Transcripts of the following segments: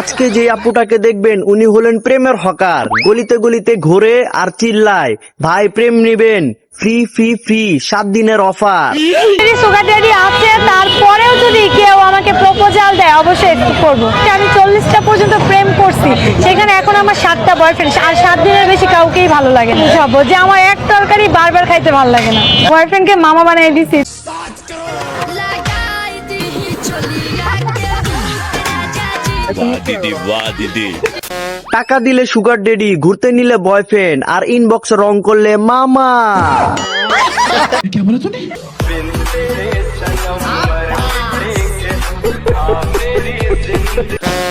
আজকে যে আপুটাকে দেখবেন উনি হলেন প্রেমের হকার। গলিতে গলিতে ঘোরে আর চিল্লায়। ভাই প্রেম নিবেন। ফ্রি ফ্রি ফ্রি সাত দিনের অফার সুগার ড্যাডি আছে তারপরেও যদি কেউ আমাকে প্রপোজাল দেয় অবশ্যই করব। আমি চল্লিশটা পর্যন্ত প্রেম করছি। সেখানে এখন আমার সাতটা বয়ফ্রেন্ড আর সাত দিনের বেশি কাউকেই ভালো লাগে না। সব যে আমার এক তরকারি বারবার খাইতে ভালো লাগে না। বয়ফ্রেন্ডকে মামা বানিয়ে দিছি। টাকা দিলে সুগার ডেডি ঘুরতে নিলে বয়ফ্রেন্ড আর ইনবক্স রং করলে মামা।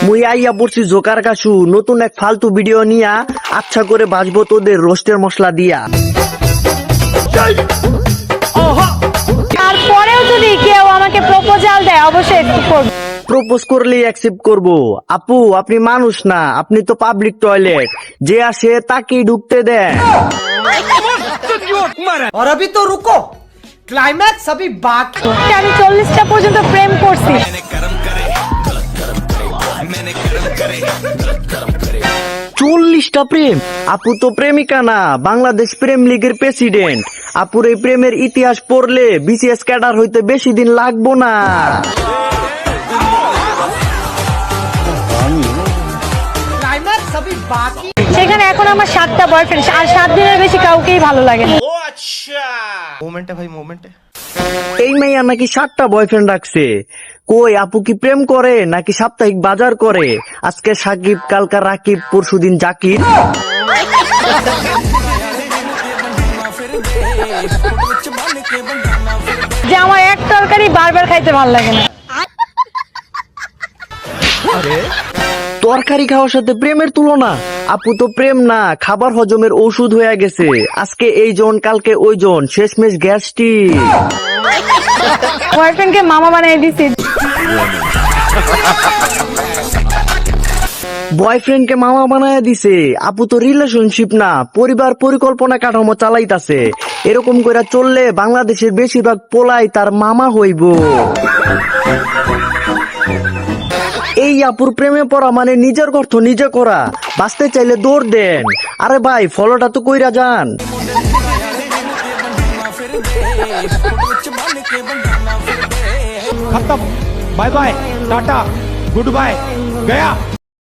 মুই আইয়া পড়ছি জোকার কাসু নতুন এক ফালতু ভিডিও নিয়া আচ্ছা করে বাজবো তোদের রোস্টের মশলা দিয়া। তারপরেও যদি কেউ আমাকে প্রপোজাল দেয় অবশ্যই একটু করব। প্রপোজ করলেই অ্যাকসেপ্ট করব আপু আপনি মানুষ না আপনি তো পাবলিক টয়লেট যে আসে তাকেই ঢুকতে দেন और अभी तो रुको क्लाइमैक्स अभी बाकी আমি চল্লিশটা পর্যন্ত প্রেম করছি চল্লিশটা প্রেম আপু তো প্রেমিকা না বাংলাদেশ প্রেম লীগের প্রেসিডেন্ট আপুর এই প্রেমের ইতিহাস পড়লে বিসিএস ক্যাডার হইতে বেশি দিন লাগবো না সেখানে এখন আমার সাতটা বয়ফ্রেন্ড আর সাত দিনের বেশি কাউকেই ভালো লাগে না। আচ্ছা। ভাই মোমেন্টে এই মাইয়া নাকি সাতটা বয়ফ্রেন্ড রাখছে। কই আপু কি প্রেম করে নাকি সাপ্তাহিক বাজার করে? আজকে সাকিব কালকা রাকিব পরশুদিন জাকির। যে আমার এক তরকারি বারবার খাইতে ভালো লাগে না। আরে। তরকারি খাওয়ার সাথে প্রেমের তুলনা। আপু তো প্রেম না খাবার হজমের ওষুধ হয়ে গেছে। আজকে এই জন কালকে ওই জন শেষমেশ গ্যাস্ট্রিক। বয়ফ্রেন্ডকে মামা বানিয়ে দিছি। বয়ফ্রেন্ডকে মামা বানায় দিছে। আপু তো রিলেশনশিপ না পরিবার পরিকল্পনা কাঠামো চালাইতাছে। এরকম করে চললে বাংলাদেশের বেশিরভাগ পোলাই তার মামা হইব। এই আপুর প্রেমে পড়া মানে নিজের অর্থ নিজে করা। বাঁচতে চাইলে দৌড় দেন। আরে ভাই, ফলোটা তো কইরা যান। Bye bye, tata. Good bye. Gaya.